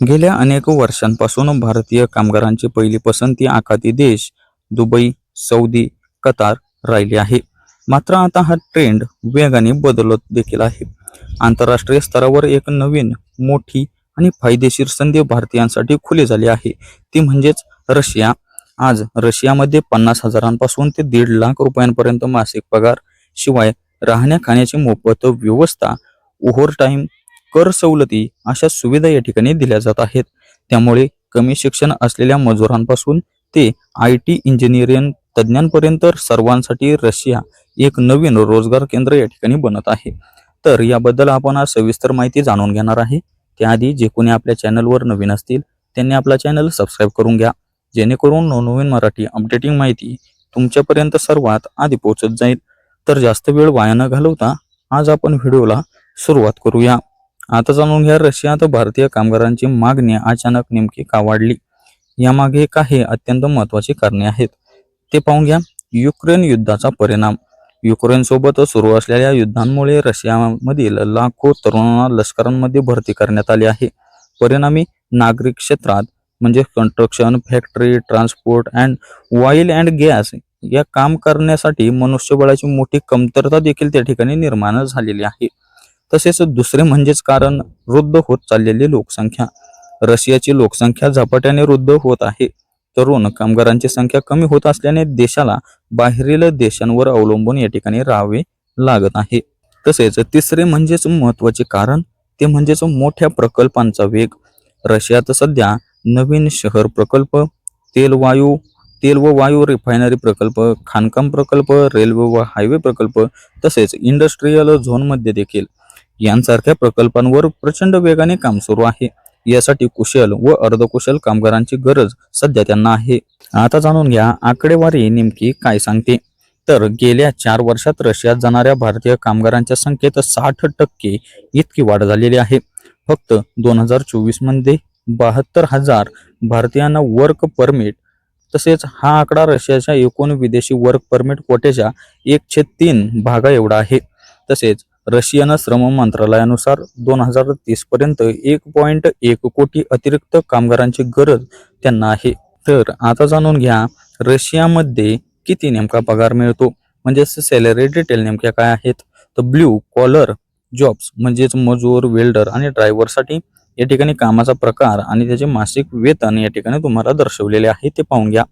गेल्या अनेक वर्षांपासून भारतीय कामगारांची पहिली पसंती आखाती देश दुबई सौदी कतार राहिली आहे. मात्र आता हा ट्रेंड वेगाने बदलत देखील आहे. आंतरराष्ट्रीय स्तरावर एक नवीन मोठी आणि फायदेशीर संधी भारतीयांसाठी खुली झाली आहे. ती म्हणजेच रशिया. आज रशियामध्ये पन्नास हजारांपासून ते दीड लाख रुपयांपर्यंत मासिक पगार शिवाय राहण्या खाण्याची मोफत व्यवस्था ओव्हर टाईम कर सवलती अशा सुविधा या ठिकाणी दिल्या जात आहेत. त्यामुळे कमी शिक्षण असलेल्या मजुरांपासून ते आय टी इंजिनिअरिंग तज्ज्ञांपर्यंत सर्वांसाठी रशिया एक नवीन रोजगार केंद्र या ठिकाणी बनत आहे. तर याबद्दल आपण आज सविस्तर माहिती जाणून घेणार आहे. त्याआधी जे कोणी आपल्या चॅनलवर नवीन असतील त्यांनी आपला चॅनल सबस्क्राईब करून घ्या. जेणेकरून नवनवीन मराठी अपडेटिंग माहिती तुमच्यापर्यंत सर्वात आधी पोहोचत जाईल. तर जास्त वेळ वाया न घालवता आज आपण व्हिडिओला सुरुवात करूया. आता जाणून घ्या रशियात भारतीय कामगारांची मागणी अचानक नेमकी का वाढली? यामागे काही अत्यंत महत्वाची कारणे आहेत. ते पाहून घ्या. युक्रेन युद्धाचा परिणाम. युक्रेन सोबत सुरू असलेल्या युद्धांमुळे रशियामधील लाखो तरुणांना लष्करांमध्ये भरती करण्यात आली आहे. परिणामी नागरिक क्षेत्रात म्हणजे construction factory transport and oil and gas या काम करण्यासाठी मनुष्यबळाची मोठी कमतरता देखील त्या ठिकाणी निर्माण झालेली आहे. तसेच दुसरे म्हणजेच कारण वृद्ध होत चाललेली लोकसंख्या. रशियाची लोकसंख्या झपाट्याने वृद्ध होत आहे. तरुण कामगारांची संख्या कमी होत असल्याने देशाला बाहेरील देशांवर अवलंबून या ठिकाणी राहावे लागत आहे. तसेच तिसरे म्हणजेच महत्त्वाचे कारण ते म्हणजेच मोठ्या प्रकल्पांचा वेग. रशियात सध्या नवीन शहर प्रकल्प तेल वायू तेल व वायू रिफायनरी प्रकल्प खाणकाम प्रकल्प रेल्वे व हायवे प्रकल्प तसेच इंडस्ट्रीयल झोनमध्ये देखील यांसारख्या प्रकल्पांवर प्रचंड वेगाने काम सुरू आहे. यासाठी कुशल व अर्धकुशल कामगारांची गरज सध्या त्यांना आहे. आता जाणून घ्या आकडेवारी नेमकी काय सांगते. तर गेल्या चार वर्षात रशियात जाणाऱ्या भारतीय कामगारांच्या संख्येत साठ टक्के इतकी वाढ झालेली आहे. फक्त दोन हजार चोवीसमध्ये बहात्तर हजार भारतीयांना वर्क परमिट तसेच हा आकडा रशियाच्या एकूण विदेशी वर्क परमिट कोट्याच्या एकशे तीन भागा एवढा आहे. तसेच रशियन श्रम मंत्रालयानुसार दोन हजार तीस पर्यंत एक पॉईंट एक कोटी अतिरिक्त कामगारांची गरज त्यांना आहे. तर आता जाणून घ्या रशियामध्ये किती नेमका पगार मिळतो? म्हणजेच सॅलरी डिटेल नेमक्या काय आहेत? तर ब्ल्यू कॉलर जॉब्स म्हणजेच मजूर वेल्डर आणि ड्रायव्हरसाठी या ठिकाणी कामाचा प्रकार आणि त्याचे मासिक वेतन या ठिकाणी तुम्हाला दर्शवलेले आहे ते पाहून घ्या.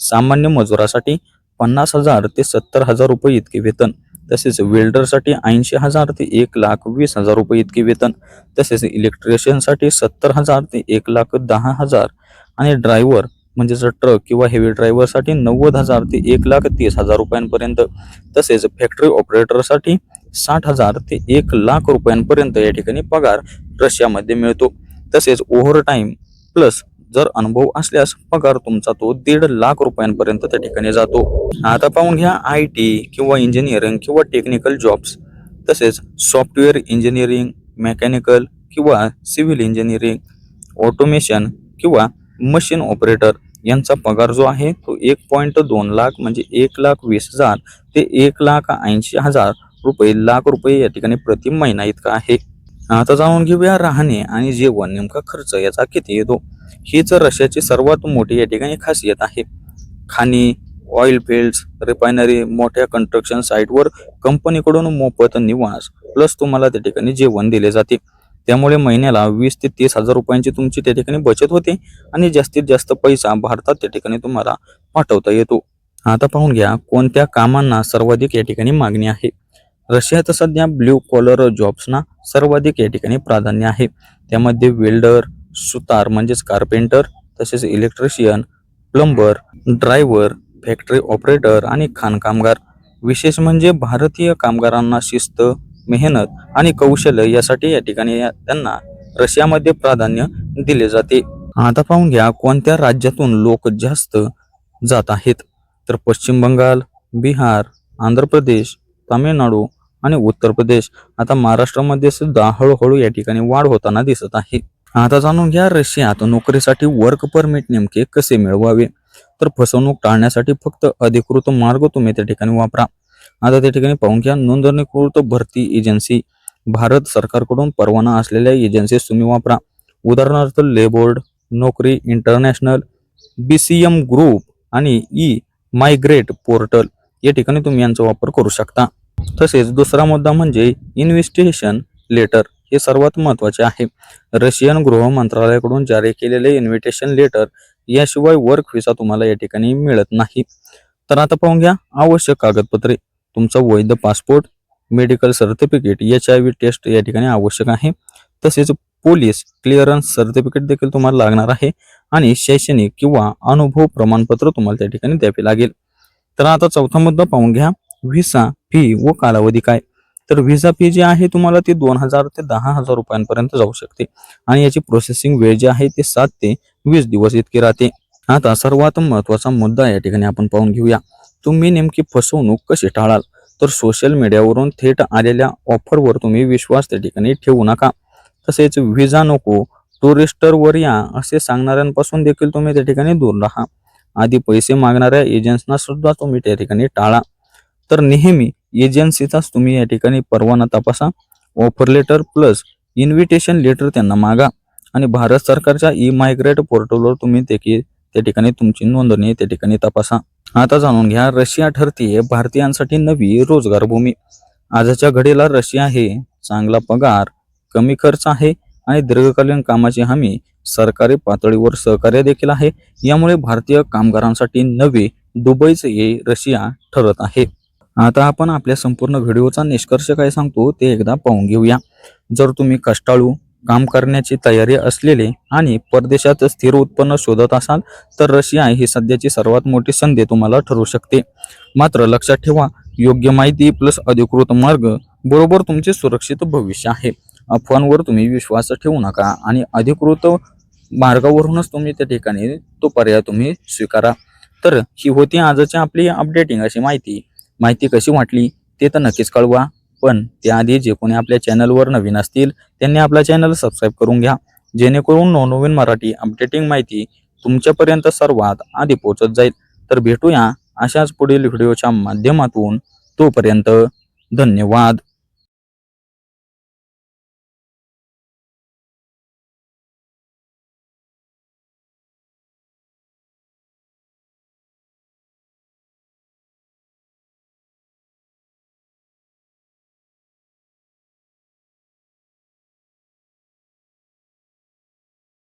सामान्य मजुरासाठी पन्नास हजार ते सत्तर हजार रुपये इतके वेतन. तसेच वेल्डरसाठी ऐंशी हजार ते एक लाख वीस हजार रुपये इतके वेतन तसेच इलेक्ट्रिशियनसाठी सत्तर हजार ते एक लाख दहा हजार आणि ड्रायव्हर म्हणजेच ट्रक किंवा हेवी ड्रायव्हरसाठी नव्वद हजार ते एक लाख तीस हजार रुपयांपर्यंत तसेच फॅक्टरी ऑपरेटरसाठी साठ हजार ते एक लाख रुपयांपर्यंत या ठिकाणी पगार रशियामध्ये मिळतो. तसेच ओव्हर टाईम प्लस जर अनुभव असल्यास पगार तुमचा तो दीड लाख रुपयांपर्यंत त्या ठिकाणी जातो. आता पाहून घ्या आय टी किंवा इंजिनिअरिंग किंवा टेक्निकल जॉब्स तसेच सॉफ्टवेअर इंजिनिअरिंग मेकॅनिकल किंवा सिव्हिल इंजिनिअरिंग ऑटोमेशन किंवा मशीन ऑपरेटर यांचा पगार जो आहे तो एक पॉईंट दोन लाख म्हणजे एक लाख वीस हजार ते एक लाख ऐंशी हजार रुपये लाख रुपये या ठिकाणी प्रति महिना इतका आहे. आता जाणून घेऊया राहणे आणि जेवण नेमका खर्च याचा किती येतो? हीच रशियाची सर्वात मोठी या ठिकाणी खासियत आहे. खाणी ऑइल फील्ड्स रिफायनरी मोठ्या कंस्ट्रक्शन साईटवर कंपनीकडून मोफत निवास प्लस तुम्हाला त्या ठिकाणी जेवण दिले जाते. त्यामुळे महिन्याला वीस ते तीस हजार रुपयांची तुमची त्या ठिकाणी बचत होते आणि जास्तीत जास्त पैसा भारतात त्या ठिकाणी तुम्हाला पाठवता येतो. आता पाहून घ्या कोणत्या कामांना सर्वाधिक या ठिकाणी मागणी आहे? रशियात सध्या ब्ल्यू कॉलर जॉब्सना सर्वाधिक या ठिकाणी प्राधान्य आहे. त्यामध्ये वेल्डर सुतार म्हणजेच कार्पेंटर तसेच electrician plumber driver factory operator आणि खाणकामगार. विशेष म्हणजे भारतीय कामगारांना शिस्त मेहनत आणि कौशल्य यासाठी या ठिकाणी त्यांना रशियामध्ये प्राधान्य दिले जाते. आता पाहून घ्या कोणत्या राज्यातून लोक जास्त जात आहेत. तर पश्चिम बंगाल बिहार आंध्र प्रदेश तामिळनाडू आणि उत्तर प्रदेश. आता महाराष्ट्रामध्ये सुद्धा हळूहळू या ठिकाणी वाढ होताना दिसत आहे. आता जाणून घ्या रशियात नोकरीसाठी वर्क परमिट नेमके कसे मिळवावे? तर फसवणूक टाळण्यासाठी फक्त अधिकृत मार्ग तुम्ही त्या ठिकाणी वापरा. आता त्या ठिकाणी पाहून घ्या नोंदणीकृत भरती एजन्सी भारत सरकारकडून परवाना असलेल्या एजन्सीज तुम्ही वापरा. उदाहरणार्थ लेबोर्ड नोकरी international B C M group आणि ई मायग्रेट पोर्टल या ठिकाणी तुम्ही यांचा वापर करू शकता. तसेच दुसरा मुद्दा म्हणजे इन्व्हेस्टिगेशन लेटर हे सर्वात महत्त्वाचे आहे. रशियन गृह मंत्रालयाकडून जारी केलेले इन्व्हिटेशन लेटर याशिवाय वर्क व्हिसा तुम्हाला या ठिकाणी मिळत नाही. तर आता पाहून घ्या आवश्यक कागदपत्रे. तुमचा वैध passport medical certificate H I V test या ठिकाणी आवश्यक आहे. तसेच पोलीस क्लिअरन्स सर्टिफिकेट देखील तुम्हाला लागणार आहे आणि शैक्षणिक किंवा अनुभव प्रमाणपत्र तुम्हाला त्या ठिकाणी द्यावे लागेल. तर आता चौथा मुद्दा पाहून घ्या. व्हिसा फी व कालावधी काय? तर व्हिसा फी जी आहे तुम्हाला ती दोन हजार ते दहा हजार रुपयांपर्यंत जाऊ शकते. आणि याची प्रोसेसिंग वेळ जी आहे ते सात ते वीस दिवस इतकी राहते. आता सर्वात महत्त्वाचा मुद्दा या ठिकाणी आपण पाहून घेऊया. तुम्ही नेमकी फसवणूक कशी टाळाल? तर सोशल मीडियावरून थेट आलेल्या ऑफरवर तुम्ही विश्वास त्या ठिकाणी ठेवू नका. तसेच व्हिसा नको टुरिस्टरवर या असे सांगणाऱ्यांपासून देखील तुम्ही त्या ठिकाणी दूर राहा. आधी पैसे मागणाऱ्या एजंट्सना सुद्धा तुम्ही त्या ठिकाणी टाळा. तर नेहमी एजन्सीचाच तुम्ही या ठिकाणी परवाना तपासा. Offer letter plus invitation letter त्यांना मागा. आणि भारत सरकारच्या ई मायग्रेट पोर्टलवर तुम्ही देखील त्या ठिकाणी तुमची नोंदणी त्या ठिकाणी तपासा. आता जाणून घ्या रशिया ठरतीये भारतीयांसाठी नवी रोजगार भूमी. आजच्या घडीला रशिया हे चांगला पगार कमी खर्च आहे आणि दीर्घकालीन कामाची हमी सरकारी पातळीवर सहकार्य देखील आहे. यामुळे भारतीय कामगारांसाठी नवे दुबईच हे रशिया ठरत आहे. आता आपण आपल्या संपूर्ण व्हिडिओचा निष्कर्ष काय सांगतो ते एकदा पाहून घेऊया. जर तुम्ही कष्टाळू काम करण्याची तयारी असलेले आणि परदेशात स्थिर उत्पन्न शोधत असाल तर रशिया ही सध्याची सर्वात मोठी संधी तुम्हाला ठरू शकते. मात्र लक्षात ठेवा योग्य माहिती प्लस अधिकृत मार्ग बरोबर तुमचे सुरक्षित भविष्य आहे. अफवांवर तुम्ही विश्वास ठेवू नका आणि अधिकृत मार्गावरूनच तुम्ही त्या ठिकाणी तो पर्याय तुम्ही स्वीकारा. तर ही होती आजची आपली अपडेटिंग अशी माहिती. माहिती कशी वाटली ते तर नक्कीच कळवा. पण त्याआधी जे कोणी आपल्या चॅनलवर नवीन असतील त्यांनी आपला चॅनल सबस्क्राईब करून घ्या. जेणेकरून नवनवीन मराठी अपडेटिंग माहिती तुमच्यापर्यंत सर्वात आधी पोहोचत जाईल. तर भेटूया अशाच पुढील व्हिडिओच्या माध्यमातून. तोपर्यंत धन्यवाद.